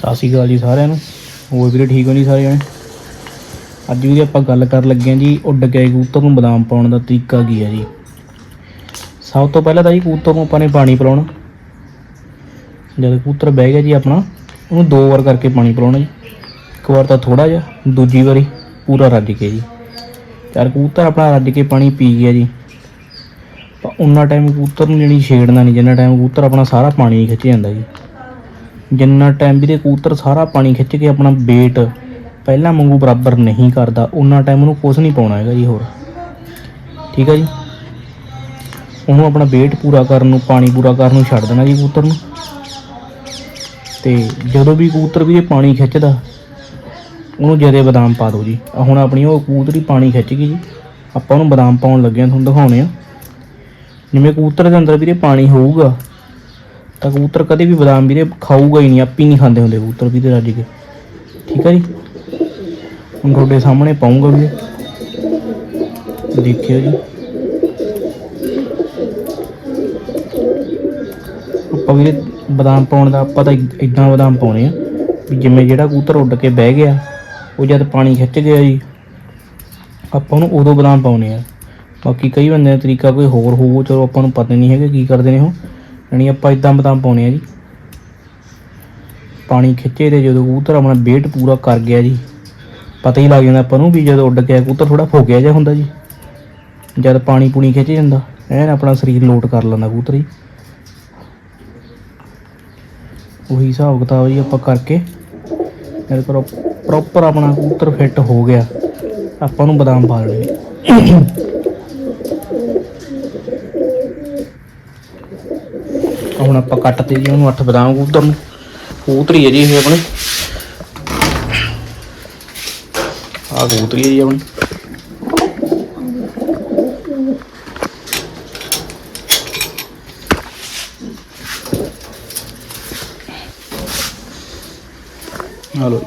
ਸਤਿ ਸ਼੍ਰੀ ਅਕਾਲ ਜੀ ਸਾਰਿਆਂ ਨੂੰ। ਹੋਰ ਵੀਰੇ ਠੀਕ ਹੋ ਨਹੀਂ ਸਾਰੇ ਜਣੇ? ਅੱਜ ਵੀ ਆਪਾਂ ਗੱਲ ਕਰਨ ਲੱਗੇ ਹਾਂ ਜੀ ਉੱਡ ਕੇ ਕਬੂਤਰ ਨੂੰ ਬਦਾਮ ਪਾਉਣ ਦਾ ਤਰੀਕਾ ਕੀ ਹੈ ਜੀ। ਸਭ ਤੋਂ ਪਹਿਲਾਂ ਤਾਂ ਜੀ ਕਬੂਤਰ ਨੂੰ ਆਪਾਂ ਨੇ ਪਾਣੀ ਪਿਲਾਉਣਾ। ਜਦ ਕਬੂਤਰ ਬਹਿ ਗਿਆ ਜੀ ਆਪਣਾ, ਉਹਨੂੰ ਦੋ ਵਾਰ ਕਰਕੇ ਪਾਣੀ ਪਿਲਾਉਣਾ ਜੀ। ਇੱਕ ਵਾਰ ਤਾਂ ਥੋੜਾ ਜਿਹਾ, ਦੂਜੀ ਵਾਰੀ ਪੂਰਾ ਰੱਜ ਕੇ ਜੀ। ਯਾਰ ਕਬੂਤਰ ਆਪਣਾ ਰੱਜ ਕੇ ਪਾਣੀ ਪੀ ਗਿਆ ਜੀ। ਤਾਂ ਉਹਨਾਂ ਟਾਈਮ ਕਬੂਤਰ ਨੂੰ ਜਿਹੜੀ ਛੇੜਨਾ ਨਹੀਂ, ਜਿੰਨਾ ਟਾਈਮ ਕਬੂਤਰ ਆਪਣਾ ਸਾਰਾ ਪਾਣੀ ਖਿੱਚ ਜਾਂਦਾ ਜੀ। ਜਿੰਨਾ ਟਾਈਮ ਵੀਰੇ ਕਬੂਤਰ ਸਾਰਾ ਪਾਣੀ ਖਿੱਚ ਕੇ ਆਪਣਾ weight ਪਹਿਲਾਂ ਵਾਂਗੂ ਬਰਾਬਰ ਨਹੀਂ ਕਰਦਾ ਉਹਨਾਂ ਟਾਈਮ ਉਹਨੂੰ ਕੁਝ ਨਹੀਂ ਪਾਉਣਾ ਹੈਗਾ ਜੀ ਹੋਰ। ਠੀਕ ਹੈ ਜੀ? ਉਹਨੂੰ ਆਪਣਾ weight ਪੂਰਾ ਕਰਨ ਨੂੰ, ਪਾਣੀ ਪੂਰਾ ਕਰਨ ਨੂੰ ਛੱਡ ਦੇਣਾ ਜੀ ਕਬੂਤਰ ਨੂੰ। ਤੇ ਜਦੋਂ ਵੀ ਕਬੂਤਰ ਵੀਰੇ ਪਾਣੀ ਖਿੱਚਦਾ, ਉਹਨੂੰ ਜਦੇ ਬਦਾਮ ਪਾ ਦਿਓ ਜੀ। ਹੁਣ ਆਪਣੀ ਉਹ ਕਬੂਤਰੀ ਪਾਣੀ ਖਿੱਚ ਗਈ ਜੀ। ਆਪਾਂ ਉਹਨੂੰ ਬਦਾਮ ਪਾਉਣ ਲੱਗੇ ਹਾਂ, ਤੁਹਾਨੂੰ ਦਿਖਾਉਣੇ ਆ। ਜਿਵੇਂ ਕਬੂਤਰ ਦੇ ਅੰਦਰ ਵੀਰੇ ਪਾਣੀ ਹੋਊਗਾ ਤਾਂ ਕਬੂਤਰ ਕਦੇ ਵੀ ਬਦਾਮ ਵੀਰੇ ਖਾਊਗਾ ਹੀ ਨਹੀਂ, ਆਪੀ ਨਹੀਂ ਖਾਂਦੇ ਹੁੰਦੇ ਕਬੂਤਰ ਵੀਰੇ ਰੱਜ ਕੇ। ਠੀਕ ਹੈ ਜੀ? ਹੁਣ ਤੁਹਾਡੇ ਸਾਹਮਣੇ ਪਾਉਂਗਾ ਵੀ। ਦੇਖਿਓ ਜੀ। ਆਪਾਂ ਵੀਰੇ ਬਦਾਮ ਪਾਉਣ ਦਾ, ਆਪਾਂ ਤਾਂ ਇਦਾਂ ਬਦਾਮ ਪਾਉਣੇ ਆ ਵੀ ਜਿਵੇਂ ਜਿਹੜਾ ਕਬੂਤਰ ਉੱਡ ਕੇ ਬਹਿ ਗਿਆ, ਉਹ ਜਦ ਪਾਣੀ ਖਿੱਚ ਗਿਆ ਜੀ, ਆਪਾਂ ਉਹਨੂੰ ਉਦੋਂ ਬਦਾਮ ਪਾਉਣੇ ਆ। ਬਾਕੀ ਕਈ ਬੰਦੇ ਦਾ ਤਰੀਕਾ ਕੋਈ ਹੋਰ ਹੋਊ, ਚਲੋ ਆਪਾਂ ਨੂੰ ਪਤਾ ਨਹੀਂ ਹੈਗਾ ਕੀ ਕਰਦੇ ਨੇ ਉਹ। ਯਾਨੀ ਆਪਾਂ ਇਦਾਂ ਬਦਾਮ ਪਾਉਣੇ ਆ ਜੀ। ਪਾਣੀ ਖਿੱਚੇ ਤੇ ਜਦੋਂ ਕਬੂਤਰ ਆਪਣਾ ਵੇਟ ਪੂਰਾ ਕਰ ਗਿਆ ਜੀ, ਪਤਾ ਹੀ ਲੱਗ ਜਾਂਦਾ ਆਪਾਂ ਨੂੰ ਵੀ ਜਦੋਂ ਉੱਡ ਗਿਆ ਆਇਆ ਕਬੂਤਰ ਥੋੜਾ ਫੋਕਿਆ ਜਿਹਾ ਹੁੰਦਾ ਜੀ। ਜਦ ਪਾਣੀ ਪੂਣੀ ਖਿੱਚ ਜਾਂਦਾ, ਐਨ ਆਪਣਾ ਸਰੀਰ ਲੋਟ ਕਰ ਲੈਂਦਾ ਕਬੂਤਰ ਜੀ। ਉਹੀ ਹਿਸਾਬ ਕਿਤਾਬ ਜੀ ਆਪਾਂ ਕਰਕੇ ਜਦ ਪ੍ਰੋਪਰ ਆਪਣਾ ਕਬੂਤਰ ਫਿੱਟ ਹੋ ਗਿਆ। ਆਪਾਂ ਨੂੰ ਬਦਾਮ ਪਾ ਲੈਣੇ ਹੁਣ ਆਪਾਂ ਕੱਟ ਤੇ ਜੀ, ਉਹਨੂੰ ਅੱਠ ਬਦਾਮ ਕਬੂਤਰ ਨੂੰ। ਕਬੂਤਰੀ ਹੈ ਜੀ ਇਹ ਆਪਣੀ। ਆਹ ਕਬੂਤਰੀ ਹੈ ਜੀ ਆਪਣੀ। ਹਲੋ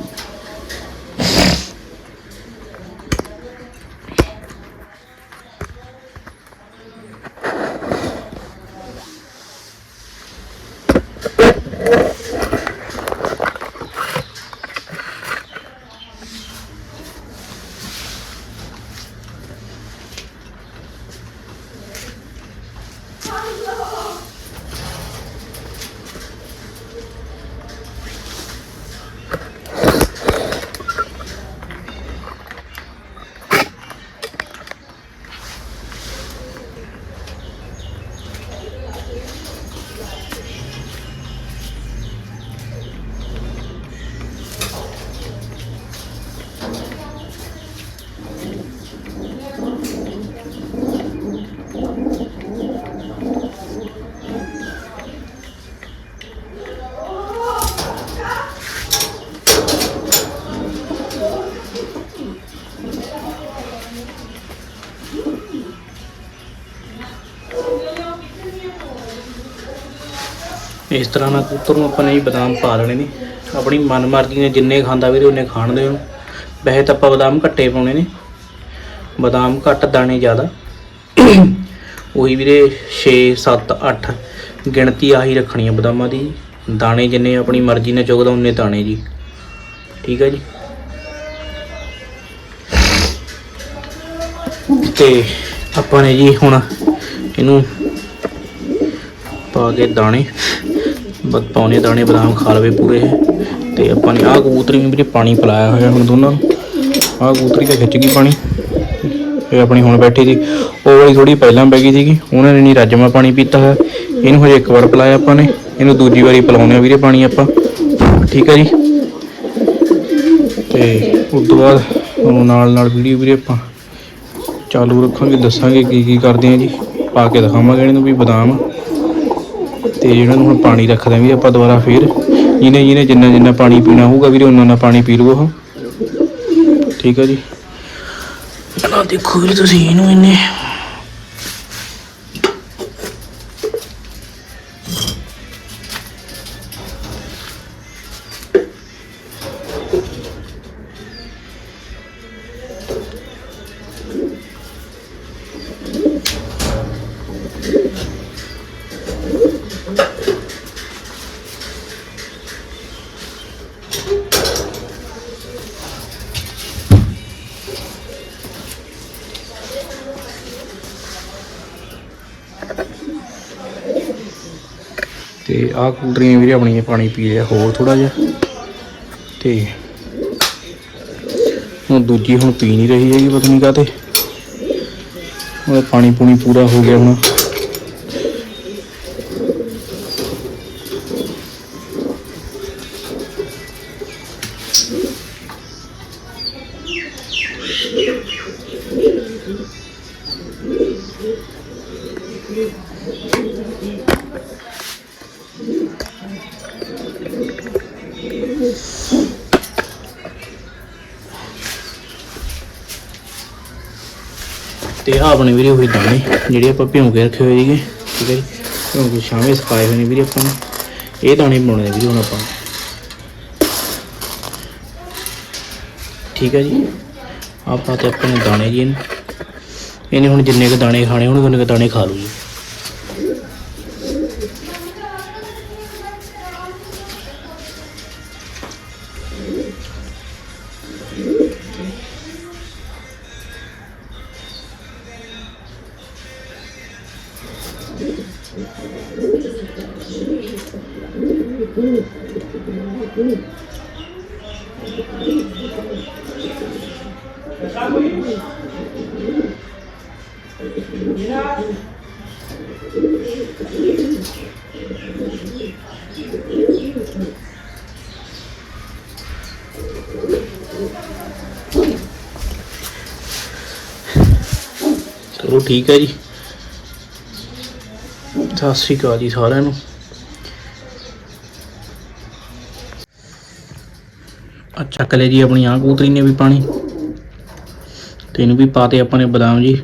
ਇਸ ਤਰ੍ਹਾਂ ਨਾਲ ਕਬੂਤਰ ਨੂੰ ਆਪਾਂ ਨੇ ਜੀ ਬਦਾਮ ਪਾ ਲੈਣੇ ਨੇ। ਆਪਣੀ ਮਨਮਰਜ਼ੀ ਨੇ ਜਿੰਨੇ ਖਾਂਦਾ ਵੀਰੇ ਉਹਨੇ ਖਾਣ ਦੇ ਉਹਨੂੰ। ਵੈਸੇ ਤਾਂ ਆਪਾਂ ਬਦਾਮ ਘੱਟੇ ਪਾਉਣੇ ਨੇ। ਬਦਾਮ ਘੱਟ ਦਾਣੇ ਜ਼ਿਆਦਾ। ਉਹੀ ਵੀਰੇ 6 7 8 ਗਿਣਤੀ ਆਹੀ ਰੱਖਣੀ ਹੈ ਬਦਾਮਾਂ ਦੀ। ਦਾਣੇ ਜਿੰਨੇ ਆਪਣੀ ਮਰਜ਼ੀ ਨਾਲ ਚੁਗਦਾ, ਉਹਨੇ ਦਾਣੇ ਜੀ। ਠੀਕ ਹੈ ਜੀ। ਤੇ ਆਪਾਂ ਨੇ ਜੀ ਹੁਣ ਇਹਨੂੰ ਪਾ ਕੇ ਦਾਣੇ। ਬਸ ਪਾਉਣੇ ਦਾਣੇ ਬਦਾਮ ਖਾ ਲਵੇ ਪੂਰੇ। ਇਹ। ਤੇ ਆਪਾਂ ਨੇ ਆਹ ਕਬੂਤਰੀ ਨੂੰ ਵੀਰੇ ਪਾਣੀ ਪਿਲਾਇਆ ਹੋਇਆ ਹੁਣ ਦੋਨਾਂ ਨੂੰ। ਆਹ ਕਬੂਤਰੀ ਤਾਂ ਖਿੱਚ ਗਈ ਪਾਣੀ। ਇਹ ਆਪਣੀ ਹੁਣ ਬੈਠੀ ਸੀ। ਉਹ ਵਾਲੀ ਥੋੜੀ ਪਹਿਲਾਂ ਬੈ ਗਈ ਸੀਗੀ। ਉਹਨਾਂ ਨੇ ਨਹੀਂ ਰਾਜਮਾ ਪਾਣੀ ਪੀਤਾ ਹੋਇਆ। ਇਹਨੂੰ ਹਜੇ ਇੱਕ ਵਾਰ ਪਿਲਾਇਆ ਆਪਾਂ ਨੇ। ਇਹਨੂੰ ਦੂਜੀ ਵਾਰੀ ਪਿਲਾਉਣੇ ਆ ਵੀਰੇ ਪਾਣੀ ਆਪਾਂ। ਠੀਕ ਹੈ ਜੀ। ਤੇ ਉਸ ਤੋਂ ਬਾਅਦ ਹੁਣ ਨਾਲ ਨਾਲ ਵੀਡੀਓ ਵੀਰੇ ਆਪਾਂ ਚਾਲੂ ਰੱਖਾਂਗੇ। ਦੱਸਾਂਗੇ ਕੀ ਕੀ ਕਰਦੇ ਆ ਜੀ। ਪਾ ਕੇ ਦਿਖਾਵਾਂਗੇ ਇਹਨੂੰ ਵੀ ਬਦਾਮ। ਤੇ ਜਿਹੜਾ ਨੂੰ ਹੁਣ ਪਾਣੀ ਰੱਖਦੇ ਵੀ ਆਪਾਂ ਦੁਬਾਰਾ ਫੇਰ ਜਿਹਨੇ ਜਿਹਨੇ ਜਿੰਨਾ ਜਿੰਨਾ ਪਾਣੀ ਪੀਣਾ ਹੋਊਗਾ ਵੀਰੇ ਉਹਨਾਂ ਨਾਲ ਪਾਣੀ ਪੀ ਲਓ ਉਹ। ਠੀਕ ਹੈ ਜੀ। ਆ ਦੇਖੋ ਵੀ ਤੁਸੀਂ ਇਹਨੂੰ ਇੰਨੇ ਤੇ ਆਹ ਕੂਟਰੀਆਂ ਵੀਰੇ ਆਪਣੀ ਪਾਣੀ ਪੀ ਲਿਆ, ਹੋਰ ਥੋੜਾ ਜਿਹਾ। ਤੇ ਹੁਣ ਦੂਜੀ ਹੁਣ ਪੀ ਨਹੀਂ ਰਹੀ ਹੈਗੀ ਪਤਨੀ ਕਾ ਤੇ ਉਹ ਪਾਣੀ ਪੂਣੀ ਪੂਰਾ ਹੋ ਗਿਆ ਹੁਣ। ਤੇ ਆਹ ਆਪਣੇ ਵੀਰੇ ਉਹੀ ਦਾਣੇ ਜਿਹੜੇ ਆਪਾਂ ਭਿਉਂ ਕੇ ਰੱਖੇ ਹੋਏ ਸੀਗੇ, ਠੀਕ ਹੈ ਜੀ? ਭਿਉਂ ਕੇ ਸ਼ਾਮੇ ਸਕਾਏ ਹੋਏ ਨੇ ਵੀਰੇ ਆਪਾਂ ਇਹ ਦਾਣੇ ਬਣਾਉਣੇ ਵੀਰੇ ਹੁਣ ਆਪਾਂ। ਠੀਕ ਹੈ ਜੀ? ਆਪਾਂ ਤੇ ਆਪਣੇ ਦਾਣੇ ਜੀ ਇਹਨੇ ਹੁਣ ਜਿੰਨੇ ਕ ਦਾਣੇ ਖਾਣੇ ਹੋਣਗੇ ਉਹਨੇ ਕ ਦਾਣੇ ਖਾ ਲੂ ਜੀ। ਚਲੋ ਠੀਕ ਹੈ ਜੀ। ਸਤਿ ਸ਼੍ਰੀ ਅਕਾਲ ਜੀ ਸਾਰਿਆਂ ਨੂੰ। ਆ ਚੱਕ ਲਿਆ ਜੀ ਆਪਣੀ ਆਹ ਕਬੂਤਰੀ ਨੇ ਵੀ ਪਾਣੀ। ਤੇ ਇਹਨੂੰ ਵੀ ਪਾਤੇ ਆਪਾਂ ਨੇ ਬਦਾਮ ਜੀ।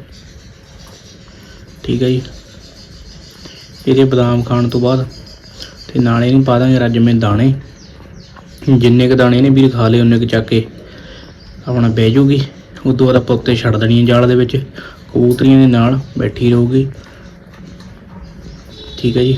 ਠੀਕ ਹੈ ਜੀ। ਇਹਦੇ ਬਦਾਮ ਖਾਣ ਤੋਂ ਬਾਅਦ ਤੇ ਨਾਲੇ ਇਹਨੂੰ ਪਾ ਦਾਂਗੇ ਰੱਜਵੇਂ ਦਾਣੇ। ਜਿੰਨੇ ਕ ਦਾਣੇ ਨੇ ਵੀਰ ਖਾ ਲਏ, ਉਹਨੇ ਕ ਚੱਕ ਕੇ ਆਪਣਾ ਬਹਿ ਜੂਗੀ। ਉਦੋਂ ਬਾਅਦ ਆਪਾਂ ਉੱਤੇ ਛੱਡ ਦੇਣੀ ਹੈ ਜਾਲ ਦੇ ਵਿੱਚ। ਕਬੂਤਰੀਆਂ ਦੇ ਨਾਲ ਬੈਠੀ ਰਹੂਗੀ। ਠੀਕ ਹੈ ਜੀ।